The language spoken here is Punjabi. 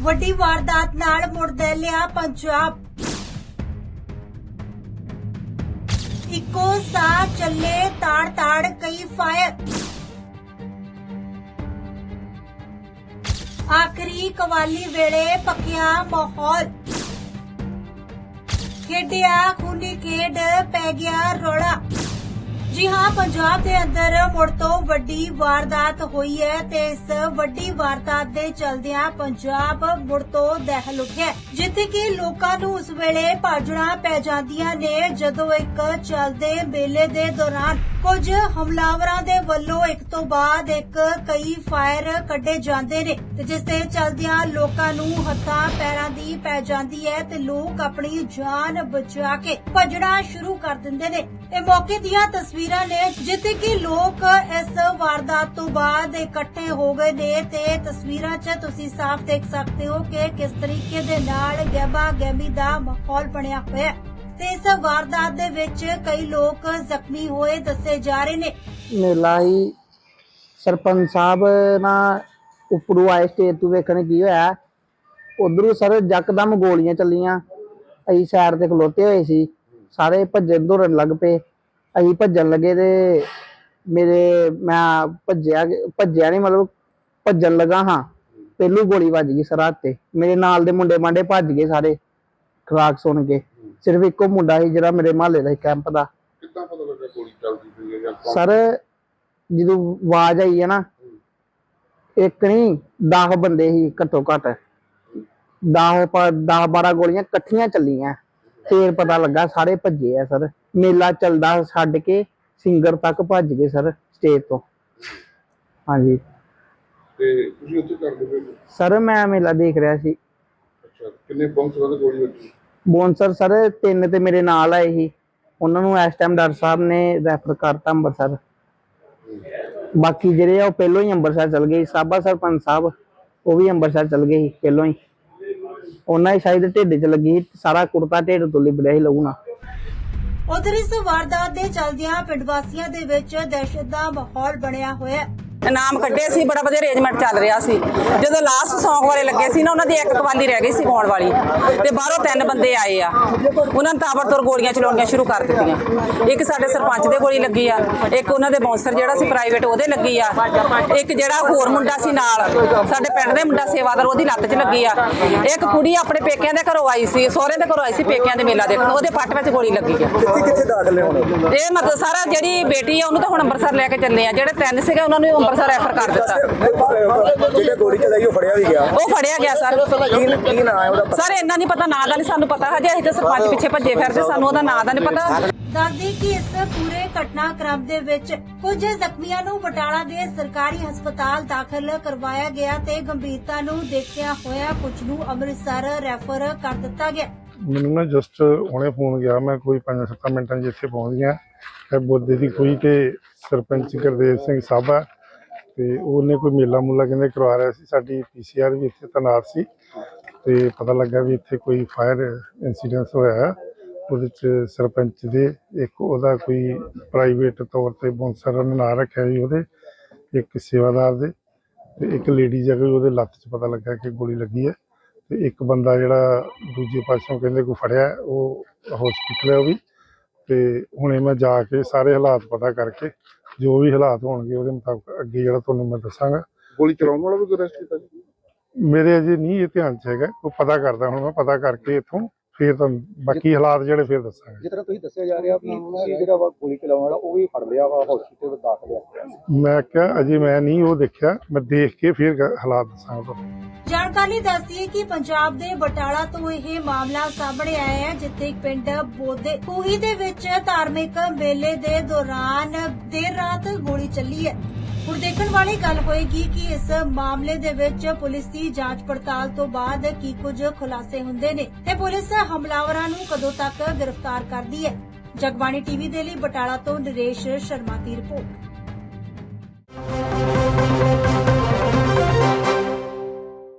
ਵੱਡੀ ਵਾਰਦਾਤ ਨਾਲ ਮੁੜ ਦਹਿਲਿਆ ਪੰਜਾਬ। ਇੱਕੋ ਸਾਹ ਚੱਲੇ ਤਾੜ ਤਾੜ ਕਈ ਫਾਇਰ। ਆਖਰੀ ਕਵਾਲੀ ਵੇਲੇ ਪੱਕਿਆ ਮਾਹੌਲ। ਖੇਡਿਆ ਖੂਨੀ ਖੇਡ ਪੈ ਗਿਆ ਰੋੜਾ ਜੀ ਹਾਂ, ਪੰਜਾਬ ਦੇ ਅੰਦਰ ਮੁੜ ਤੋਂ ਵੱਡੀ ਵਾਰਦਾਤ ਹੋਈ ਹੈ ਤੇ ਇਸ ਵੱਡੀ ਵਾਰਦਾਤ ਦੇ ਚਲਦਿਆਂ ਪੰਜਾਬ ਮੁੜ ਤੋਂ ਦਹਿਲ ਉੱਠਿਆ ਜਿੱਥੇ ਕਿ ਲੋਕਾਂ ਨੂੰ ਉਸ ਵੇਲੇ ਭਾਜਣਾ ਪੈ ਜਾਂਦੀਆਂ ਨੇ ਜਦੋਂ ਇੱਕ ਚਲਦੇ ਮੇਲੇ ਦੇ ਦੌਰਾਨ ਕੁਝ ਹਮਲਾਵਰਾਂ ਦੇ ਵੱਲੋਂ ਇੱਕ ਤੋਂ ਬਾਅਦ ਇੱਕ ਕਈ ਫਾਇਰ ਕੱਢੇ ਜਾਂਦੇ ਨੇ ਤੇ ਜਿਸ ਦੇ ਚਲਦਿਆਂ ਲੋਕਾਂ ਨੂੰ ਹੱਥਾਂ ਪੈਰਾਂ ਦੀ ਪੈ ਜਾਂਦੀ ਹੈ ਤੇ ਲੋਕ ਆਪਣੀ ਜਾਨ ਬਚਾ ਕੇ ਭੱਜਣਾ ਸ਼ੁਰੂ ਕਰ ਦਿੰਦੇ ਨੇ। ਇਹ ਮੌਕੇ ਦੀਆਂ ਤਸਵੀਰਾਂ ਨੇ ਜਿੱਥੇ ਕਿ ਲੋਕ ਇਸ ਵਾਰਦਾਤ ਤੋਂ ਬਾਅਦ ਇਕੱਠੇ ਹੋ ਗਏ ਨੇ ਤੇ ਤਸਵੀਰਾਂ 'ਚ ਤੁਸੀਂ ਸਾਫ਼ ਦੇਖ ਸਕਦੇ ਹੋ ਕਿ ਕਿਸ ਤਰੀਕੇ ਦੇ ਨਾਲ ਗਹਿਬਾ ਗਹਿਮੀ ਦਾ ਮਾਹੌਲ ਬਣਿਆ ਹੋਇਆ ਹੈ। ਤੇ ਇਸ ਵਾਰਦਾਤ ਦੇ ਵਿੱਚ ਕਈ ਲੋਕ ਜ਼ਖਮੀ ਹੋਏ ਦੱਸੇ ਜਾ ਰਹੇ ਨੇ। ਮੇਲਾ ਹੀ ਸਰਪੰਚ ਸਾਹਿਬ ਨਾ ਉੱਪਰੋਂ ਆਏ ਸਟੇਜ ਤੋਂ ਵੇਖਣ ਕੀ ਹੋਇਆ। ਉਧਰੋਂ ਸਰ ਜੱਕਦਮ ਗੋਲੀਆਂ ਚੱਲੀਆਂ। ਅਸੀਂ ਸਾਈਡ ਤੇ ਖਲੋਤੇ ਹੋਏ ਸੀ। ਸਾਰੇ ਭੱਜਣ ਦੌੜਨ ਲੱਗ ਪਏ। ਅਸੀਂ ਭੱਜਣ ਲੱਗੇ ਤੇ ਮੇਰੇ ਮੈਂ ਭੱਜਿਆ ਭੱਜਿਆ ਨਹੀਂ ਮਤਲਬ ਭੱਜਣ ਲੱਗਾ ਹਾਂ। ਪਹਿਲੂ ਗੋਲੀ ਵੱਜ ਗਈ ਸਰ ਹੱਥ ਤੇ। ਮੇਰੇ ਨਾਲ ਦੇ ਮੁੰਡੇ ਮਾਂਡੇ ਭੱਜ ਗਏ ਸਾਰੇ। ਖਰਾਕ ਸੁਣ ਕੇ। ਸਿਰਫ ਇੱਕੋ ਮੁੰਡਾ ਸੀ ਜਿਹੜਾ ਮੇਰੇ ਮਹੱਲੇ ਦਾ ਸੀ ਕੈਂਪ ਦਾ। ਕਿੱਦਾਂ ਪਤਾ ਲੱਗਾ ਗੋਲੀ ਚੱਲਦੀ ਪਈ ਹੈ ਜਾਂ ਕੌਣ- ਸਰ ਜਦੋਂ ਆਵਾਜ਼ ਆਈ ਹੈ ਨਾ ਇੱਕ ਨਹੀਂ 10 ਬੰਦੇ ਸੀ ਘੱਟੋ ਘੱਟ। 10 10 12 ਗੋਲੀਆਂ ਇਕੱਠੀਆਂ ਚੱਲੀਆਂ। ਫੇਰ ਪਤਾ ਲੱਗਾ ਸਾਰੇ ਭੱਜੇ ਆ ਸਰ। ਮੇਲਾ ਚੱਲਦਾ ਛੱਡ ਕੇ ਸਿੰਗਰ ਤੱਕ ਭੱਜ ਗਏ ਸਰ ਸਟੇਜ ਤੋਂ। ਹਾਂਜੀ। ਤੇ ਤੁਸੀਂ ਉੱਥੇ ਕਰਦੇ ਪਏ ਹੋ? ਸਰ ਮੈਂ ਮੇਲਾ ਦੇਖ ਰਿਹਾ ਸੀ। ਅੱਛਾ ਕਿੰਨੇ ਬੰਸ ਵਾਲੇ ਗੋਲੀ ਵੱਜੀ? ਬੌਂਸਰ ਸਰ ਤਿੰਨ ਤੇ ਮੇਰੇ ਨਾਲ ਆਏ ਸੀ। ਉਹਨਾਂ ਨੂੰ ਇਸ ਟਾਈਮ ਡਾਕਟਰ ਸਾਹਿਬ ਨੇ ਰੈਫਰ ਕਰਤਾ ਅੰਮ੍ਰਿਤਸਰ ਬਾਕੀ ਜਿਹੜੇ ਆ, ਉਹ ਪਹਿਲੋਂ ਹੀ ਅੰਮ੍ਰਿਤਸਰ ਚਲ ਗਏ ਸਾਬਾ ਸਰਪੰਚ ਸਾਹਿਬ, ਉਹ ਵੀ ਅੰਮ੍ਰਿਤਸਰ ਚਲ ਗਏ ਸੀ ਪਹਿਲੋਂ ਹੀ। ਉਹਨਾਂ ਦੀ ਸ਼ਾਇਦ ਢਿੱਡ 'ਚ ਲੱਗੀ ਸਾਰਾ ਕੁੜਤਾ ਢਿੱਡ ਤੋਂ ਲਿਬੜਿਆ ਸੀ ਲਹੂ ਉਧਰ ਇਸ ਵਾਰਦਾਤ ਦੇ ਚਲਦਿਆਂ ਪਿੰਡ ਵਾਸੀਆਂ ਦੇ ਵਿੱਚ ਦਹਿਸ਼ਤ ਦਾ ਮਾਹੌਲ ਬਣਿਆ ਹੋਇਆ ਹੈ। ਇਨਾਮ ਕੱਢੇ ਸੀ ਬੜਾ ਵਧੀਆ ਅਰੇਂਜਮੈਂਟ ਚੱਲ ਰਿਹਾ ਸੀ। ਜਦੋਂ ਲਾਸਟ Song ਵਾਲੇ ਲੱਗੇ ਸੀ ਨਾ ਉਹਨਾਂ ਦੀ ਇੱਕ ਕਵਾਲੀ ਰਹਿ ਗਈ ਸੀ ਗਾਉਣ ਵਾਲੀ। ਤੇ ਬਾਹਰੋਂ ਤਿੰਨ ਬੰਦੇ ਆਏ ਆ। ਉਹਨਾਂ ਨੇ ਤਾਬੜਤੋੜ ਗੋਲੀਆਂ ਚਲਾਉਣੀਆਂ ਸ਼ੁਰੂ ਕਰ ਦਿੱਤੀਆਂ। ਇੱਕ ਸਾਡੇ ਸਰਪੰਚ ਦੇ ਗੋਲੀ ਲੱਗੀ ਆ ਇੱਕ ਉਹਨਾਂ ਦੇ ਬਾਉਂਸਰ ਜਿਹੜਾ ਸੀ ਪ੍ਰਾਈਵੇਟ ਉਹਦੇ ਲੱਗੀ ਆ। ਇੱਕ ਜਿਹੜਾ ਹੋਰ ਮੁੰਡਾ ਸੀ ਨਾਲ ਸਾਡੇ ਪਿੰਡ ਦੇ ਮੁੰਡਾ ਸੇਵਾਦਾਰ ਉਹਦੀ ਲੱਤ 'ਚ ਲੱਗੀ ਆ। ਇੱਕ ਕੁੜੀ ਆਪਣੇ ਪੇਕਿਆਂ ਦੇ ਘਰੋਂ ਆਈ ਸੀ ਸਹੁਰੇ ਦੇ ਘਰੋਂ ਆਈ ਸੀ ਪੇਕਿਆਂ ਦੇ ਮੇਲਾ ਦੇਖਣ। ਉਹਦੇ ਪੱਟ ਵਿੱਚ ਗੋਲੀ ਲੱਗੀ ਆ। ਕਿੱਥੇ ਕਿੱਥੇ ਦਾਖਲ ਹੁਣ? ਇਹ ਮਤਲਬ ਸਾਰਾ ਜਿਹੜੀ ਬੇਟੀ ਆ ਉਹਨੂੰ ਤਾਂ ਹੁਣ ਅੰਮ੍ਰਿਤਸਰ ਲੈ ਕੇ ਚੱਲੇ ਆ। ਜਿਹੜੇ ਤਿੰਨ ਸੀਗੇ ਉਹਨਾਂ ਨੂੰ ਅੰਮ੍ਰਿਤਸਰ ਰੈਫਰ ਕਰ ਦਿੱਤਾ। ਜਿਹੜੇ ਗੋਲੀ ਚਲਾਈ ਉਹ ਫੜਿਆ ਵੀ ਗਿਆ। ਉਹ ਫੜਿਆ ਗਿਆ ਸਰ। ਕੀ ਕੀ ਨਾਂ ਹੈ ਉਹਦਾ? ਪਤਾ? ਸਰ ਇੰਨਾ ਨਹੀਂ ਪਤਾ ਨਾਂ ਦਾ ਨਹੀਂ ਸਾਨੂੰ ਪਤਾ। ਹਜੇ ਅਸੀਂ ਤਾਂ ਸਰਪੰਚ ਪਿੱਛੇ ਭੱਜੇ ਫਿਰਦੇ ਸਾਨੂੰ ਉਹਦਾ ਨਾਂ ਦਾ ਨਹੀਂ ਪਤਾ। ਦੱਸਦੇ ਕਿ ਇਸ ਪੂਰੇ ਘਟਨਾਕ੍ਰਮ ਦੇ ਵਿੱਚ ਕੁਝ ਜ਼ਖਮੀਆਂ ਨੂੰ ਬਟਾਲਾ ਦੇ ਸਰਕਾਰੀ ਹਸਪਤਾਲ ਦਾਖਲ ਕਰਵਾਇਆ ਗਿਆ ਤੇ ਗੰਭੀਰਤਾ ਨੂੰ ਦੇਖਦਿਆਂ ਹੋਇਆ ਕੁਝ ਨੂੰ ਅੰਮ੍ਰਿਤਸਰ ਰੈਫਰ ਕਰ ਦਿੱਤਾ ਗਿਆ। ਮੈਨੂੰ ਨਾ ਜਸਟ ਹੁਣੇ ਫੋਨ ਗਿਆ ਮੈਂ ਕੋਈ 5-7 ਮਿੰਟਾਂ ਇੱਥੇ ਪਹੁੰਚ ਗਿਆ। ਇਹ ਬੁੱਧੇ ਦੀ ਕੋਈ ਤੇ ਸਰਪੰਚ ਗੁਰਦੇਵ ਸਿੰਘ ਸਾਬਾ ਤੇ ਉਹਨੇ ਕੋਈ ਮੇਲਾ ਮੂਲਾ ਕਹਿੰਦੇ ਕਰਵਾ ਰਿਹਾ ਸੀ, ਸਾਡੀ ਪੀਸੀਆਰ ਵੀ ਇੱਥੇ ਤੈਨਾਤ ਸੀ ਤੇ ਪਤਾ ਲੱਗਾ ਵੀ ਇੱਥੇ ਕੋਈ ਫਾਇਰ ਇਨਸੀਡੈਂਟ ਹੋਇਆ ਹੈ। ਉਹਦੇ ਚ ਸਰਪੰਚ ਦੇ ਇੱਕ ਉਹਦਾ ਕੋਈ ਪ੍ਰਾਈਵੇਟ ਤੌਰ ਤੇ ਬੌਂਸਰ ਨੇ ਨਾਂ ਰੱਖਿਆ ਜੀ ਉਹਦੇ, ਇੱਕ ਸੇਵਾਦਾਰ ਦੇ ਤੇ ਇੱਕ ਲੇਡੀ ਜਗ੍ਹਾ ਉਹਦੇ ਲੱਤ 'ਚ ਪਤਾ ਲੱਗਾ ਕਿ ਗੋਲੀ ਲੱਗੀ ਹੈ ਤੇ ਇੱਕ ਬੰਦਾ ਜਿਹੜਾ ਦੂਜੇ ਪਾਸੋਂ ਕਹਿੰਦੇ ਕੋਈ ਫੜਿਆ, ਉਹ ਹਸਪੀਟਲ ਹੈ ਉਹ ਵੀ ਤੇ ਹੁਣੇ ਮੈਂ ਜਾ ਕੇ ਸਾਰੇ ਹਾਲਾਤ ਪਤਾ ਕਰਕੇ ਜੋ ਵੀ ਹਾਲਾਤ ਹੋਣਗੇ ਉਹਦੇ ਮੁਤਾਬਕ ਅੱਗੇ ਜਿਹੜਾ ਤੁਹਾਨੂੰ ਮੈਂ ਦੱਸਾਂਗਾ। ਗੋਲੀ ਚਲਾਉਣ ਵਾਲਾ ਵੀ ਅਰੈਸਟ ਕੀਤਾ ਜੀ? ਮੇਰੇ ਅਜੇ ਨਹੀਂ ਇਹ ਧਿਆਨ 'ਚ ਹੈਗਾ ਉਹ ਪਤਾ ਕਰਦਾ ਹੁਣ ਮੈਂ ਪਤਾ ਕਰਕੇ ਇੱਥੋਂ ਫਿਰ ਤੁਹਾਨੂੰ ਬਾਕੀ ਹਾਲਾਤ ਜਿਹੜੇ ਫਿਰ ਦੱਸਾਂਗਾ। ਜਿਸ ਤਰ੍ਹਾਂ ਤੁਸੀਂ ਦੱਸਿਆ ਜਾ ਰਿਹਾ ਵੀ ਤੁਸੀਂ ਜਿਹੜਾ ਵਾ ਗੋਲੀ ਚਲਾਉਣ ਵਾਲਾ ਉਹ ਵੀ ਫੜ ਲਿਆ ਵਾ ਹਸਪੀਟਲ ਵਿੱਚ ਦਾਖਲ ਹੈ ਮੈਂ ਕਿਹਾ ਅਜੇ ਮੈਂ ਨਹੀਂ ਉਹ ਦੇਖਿਆ ਮੈਂ ਦੇਖ ਕੇ ਫਿਰ ਗ- ਹਾਲਾਤ ਦੱਸਾਂਗਾ ਤੁਹਾਨੂੰ। ਜਾਣਕਾਰੀ ਦੱਸਦੀ ਹੈ ਕਿ ਪੰਜਾਬ ਦੇ ਬਟਾਲਾ ਤੋਂ ਇਹ ਮਾਮਲਾ ਸਾਹਮਣੇ ਆਇਆ ਹੈ ਜਿੱਥੇ ਇੱਕ ਪਿੰਡ ਬੋਦੇ ਖੂਹੀ ਦੇ ਵਿੱਚ ਧਾਰਮਿਕ ਮੇਲੇ ਦੇ ਦੌਰਾਨ ਦੇਰ ਰਾਤ ਗੋਲੀ ਚੱਲੀ ਹੈ। ਹੁਣ ਦੇਖਣ ਵਾਲੀ ਗੱਲ ਹੋਏਗੀ ਕਿ ਇਸ ਮਾਮਲੇ ਦੇ ਵਿੱਚ ਪੁਲਿਸ ਦੀ ਜਾਂਚ ਪੜਤਾਲ ਤੋਂ ਬਾਅਦ ਕੀ ਕੁਝ ਖੁਲਾਸੇ ਹੁੰਦੇ ਨੇ ਤੇ ਪੁਲਿਸ ਹਮਲਾਵਰਾਂ ਨੂੰ ਕਦੋਂ ਤੱਕ ਗ੍ਰਿਫਤਾਰ ਕਰਦੀ ਹੈ? ਜਗਬਾਣੀ ਟੀਵੀ ਦੇ ਲਈ ਬਟਾਲਾ ਤੋਂ ਨਰੇਸ਼ ਸ਼ਰਮਾ ਦੀ ਰਿਪੋਰਟ।